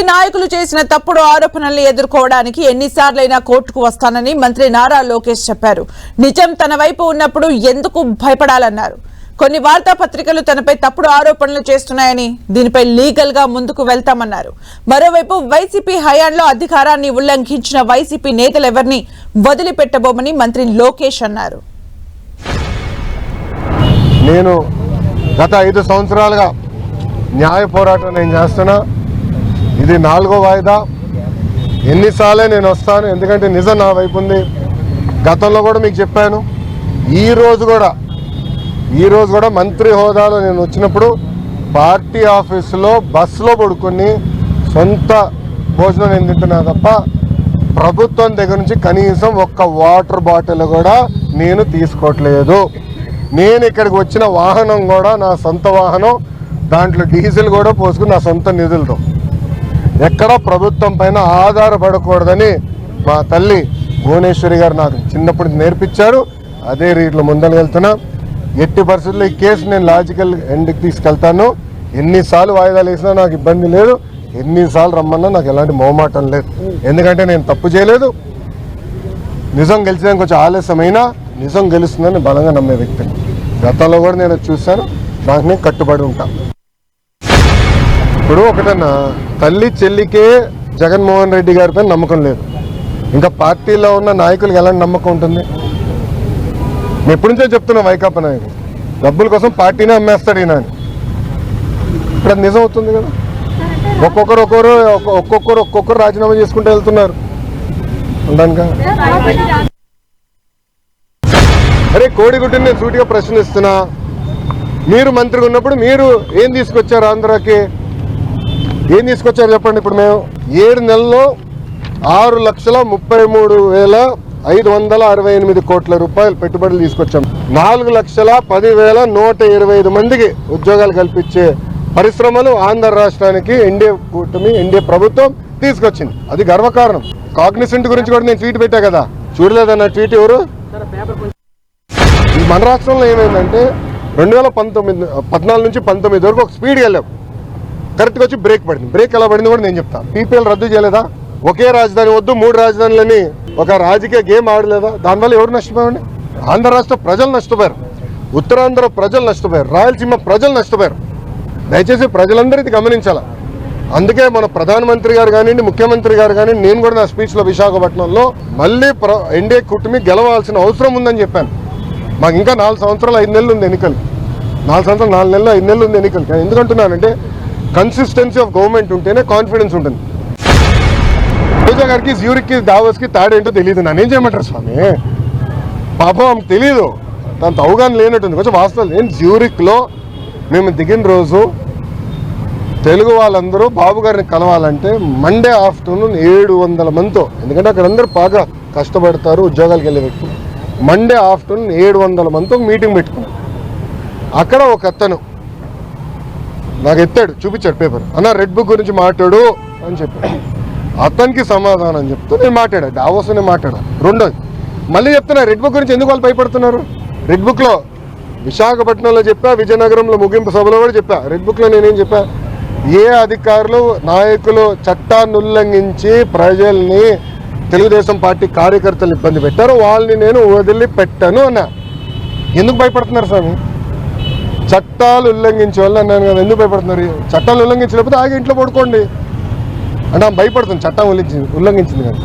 TDP నాయకులు చేసిన తప్పుడు ఆరోపణల్ని ఎదుర్కోవడానికి ఎన్నిసార్లైనా కోర్టుకు వస్తానని మంత్రి నారా లోకేష్ చెప్పారు. నిజం తన వైపు ఉన్నప్పుడు ఎందుకు భయపడాలన్నారు? కొన్ని వార్తాపత్రికలు తనపై తప్పుడు ఆరోపణలు చేస్తున్నాయని దీనిపై లీగల్గా ముందుకు వెళ్తామన్నారు. మరోవైపు వైసీపీ హయాంలో అధికారాన్ని ఉల్లంఘించిన వైసీపీ నేతలెవరిని వదిలిపెట్టబోమని మంత్రి లోకేష్ అన్నారు. నేను గత ఐదు సంవత్సరాలుగా న్యాయ పోరాటం నేను చేస్తున్నా. ఇది నాలుగో వాయిదా. ఎన్నిసార్లే నేను వస్తాను ఎందుకంటే నిజం నా వైపు ఉంది. గతంలో కూడా మీకు చెప్పాను. ఈరోజు కూడా ఈ రోజు కూడా మంత్రి హోదాలో నేను వచ్చినప్పుడు పార్టీ ఆఫీసులో బస్సులో పడుకొని సొంత భోజనం నేను తింటున్నా తప్ప ప్రభుత్వం దగ్గర నుంచి కనీసం ఒక్క వాటర్ బాటిల్ కూడా నేను తీసుకోవట్లేదు. నేను ఇక్కడికి వచ్చిన వాహనం కూడా నా సొంత వాహనం దాంట్లో డీజిల్ కూడా పోసుకుని నా సొంత నిధులతో. ఎక్కడ ప్రభుత్వం పైన ఆధారపడకూడదని మా తల్లి భువనేశ్వరి గారు నాకు చిన్నప్పుడు నేర్పించారు. అదే రీతిలో ముందలు వెళ్తున్నా. ఎట్టి పరిస్థితుల్లో ఈ కేసు నేను లాజికల్ ఎండ్కి తీసుకెళ్తాను. ఎన్నిసార్లు వాయిదాలు వేసినా నాకు ఇబ్బంది లేదు. ఎన్నిసార్లు రమ్మన్నా నాకు ఎలాంటి మొహమాటం లేదు. ఎందుకంటే నేను తప్పు చేయలేదు. నిజం గెలిచడానికి కొంచెం ఆలస్యమైనా నిజం గెలుస్తుందని బలంగా నమ్మే వ్యక్తిని. గతంలో కూడా నేను చూశాను. దానికి నేను కట్టుబడి ఉంటాను. ఇప్పుడు ఒకటన్నా తల్లి చెల్లికే జగన్మోహన్ రెడ్డి గారిపై నమ్మకం లేదు. ఇంకా పార్టీలో ఉన్న నాయకులకు ఎలాంటి నమ్మకం ఉంటుంది? నేను ఎప్పటి నుంచో చెప్తున్నా వైకాపా నాయకులు డబ్బుల కోసం పార్టీనే అమ్మేస్తాడు ఈయన ఇప్పుడు అది నిజం అవుతుంది కదా? ఒక్కొక్కరు ఒక్కొక్కరు ఒక్కొక్కరు ఒక్కొక్కరు రాజీనామా చేసుకుంటూ వెళ్తున్నారు. ఉండనుక అరే కోడిగుడ్డుని నేను సూటిగా ప్రశ్నిస్తున్నా. మీరు మంత్రిగా ఉన్నప్పుడు మీరు ఏం తీసుకొచ్చారు ఆంధ్రాకి? ఏం తీసుకొచ్చారు చెప్పండి ఇప్పుడు మేము? ఏడు నెలల్లో ఆరు లక్షల ముప్పై మూడు వేల ఐదు వందల అరవై ఎనిమిది కోట్ల రూపాయలు పెట్టుబడులు తీసుకొచ్చాం. నాలుగు లక్షల పదివేల నూట ఇరవై ఐదు మందికి ఉద్యోగాలు కల్పించే పరిశ్రమలు ఆంధ్ర రాష్ట్రానికి ఎన్డీఏ కూటమి ఎన్డీఏ ప్రభుత్వం తీసుకొచ్చింది. అది గర్వకారణం. కాగ్నిసెంట్ గురించి కూడా నేను ట్వీట్ పెట్టా కదా. చూడలేదన్న ట్వీట్ ఎవరు? మన రాష్ట్రంలో ఏమైందంటే రెండు వేల పంతొమ్మిది పద్నాలుగు నుంచి పంతొమ్మిది వరకు ఒక స్పీడ్కి వెళ్ళాం. కరెక్ట్గా వచ్చి బ్రేక్ పడింది. బ్రేక్ ఎలా పడింది కూడా నేను చెప్తాను పీపీఎల్ రద్దు చేయలేదా? ఒకే రాజధాని వద్దు మూడు రాజధానులని ఒక రాజకీయ గేమ్ ఆడలేదా? దానివల్ల ఎవరు నష్టపోయండి ఆంధ్ర రాష్ట్ర ప్రజలు నష్టపోయారు. ఉత్తరాంధ్ర ప్రజలు నష్టపోయారు. రాయలసీమ ప్రజలు నష్టపోయారు. దయచేసి ప్రజలందరూ ఇది గమనించాలి? అందుకే మన ప్రధానమంత్రి గారు కానివ్వండి ముఖ్యమంత్రి గారు కానివ్వండి నేను కూడా నా స్పీచ్లో విశాఖపట్నంలో మళ్ళీ ప్ర ఎన్డీఏ కూటమి గెలవాల్సిన అవసరం ఉందని చెప్పాను. మాకు ఇంకా నాలుగు సంవత్సరాలు ఐదు నెలలు ఉంది ఎన్నికలు. నాలుగు సంవత్సరాలు నాలుగు నెలలు ఐదు నెలలు ఉంది ఎన్నికలు. ఎందుకంటున్నానంటే కన్సిస్టెన్సీ ఆఫ్ గవర్నమెంట్ ఉంటేనే కాన్ఫిడెన్స్ ఉంటుంది. పూజా గారికి జ్యూరిక్కి దావస్కి తాడేంటో తెలియదు నన్ను ఏం చేయమంటారు స్వామి? పాపం ఆమెకు తెలియదు దాంతో అవగాహన లేనట్టుంది. కొంచెం వాస్తవం నేను జ్యూరిక్లో మేము దిగిన రోజు తెలుగు వాళ్ళందరూ బాబు గారిని కలవాలంటే మండే ఆఫ్టర్నూన్ ఏడు వందల మందితో. ఎందుకంటే అక్కడ అందరూ బాగా కష్టపడతారు ఉద్యోగాలకు వెళ్ళే వ్యక్తులు. మండే ఆఫ్టర్నూన్ ఏడు వందల మందితో మీటింగ్ పెట్టుకున్నాం. అక్కడ ఒక అతను నాకు ఎత్తాడు చూపించాడు పేపర్ అన్న రెడ్ బుక్ గురించి మాట్లాడు అని చెప్పాడు అతనికి సమాధానం చెప్తూ నేను మాట్లాడా? డావోస్ నేను మాట్లాడా? రెండోది మళ్ళీ చెప్తున్నా రెడ్ బుక్ గురించి ఎందుకు వాళ్ళు భయపడుతున్నారు? రెడ్ బుక్లో విశాఖపట్నంలో చెప్పా విజయనగరంలో ముగింపు సభలో కూడా చెప్పా. రెడ్ బుక్లో నేనేం చెప్పా? ఏ అధికారులు నాయకులు చట్టాన్ని ఉల్లంఘించి ప్రజల్ని తెలుగుదేశం పార్టీ కార్యకర్తలు ఇబ్బంది పెట్టారో వాళ్ళని నేను వదిలిపెట్టను అన్నా. ఎందుకు భయపడుతున్నారు స్వామి? చట్టాలు ఉల్లంఘించే వాళ్ళు అన్నాను కదా ఎందుకు భయపడుతున్నారు? చట్టాలు ఉల్లంఘించలేకపోతే ఆగి ఇంట్లో పడుకోండి. అంటే ఆమె భయపడుతుంది చట్టం ఉల్లంఘించింది ఉల్లంఘించింది కానీ.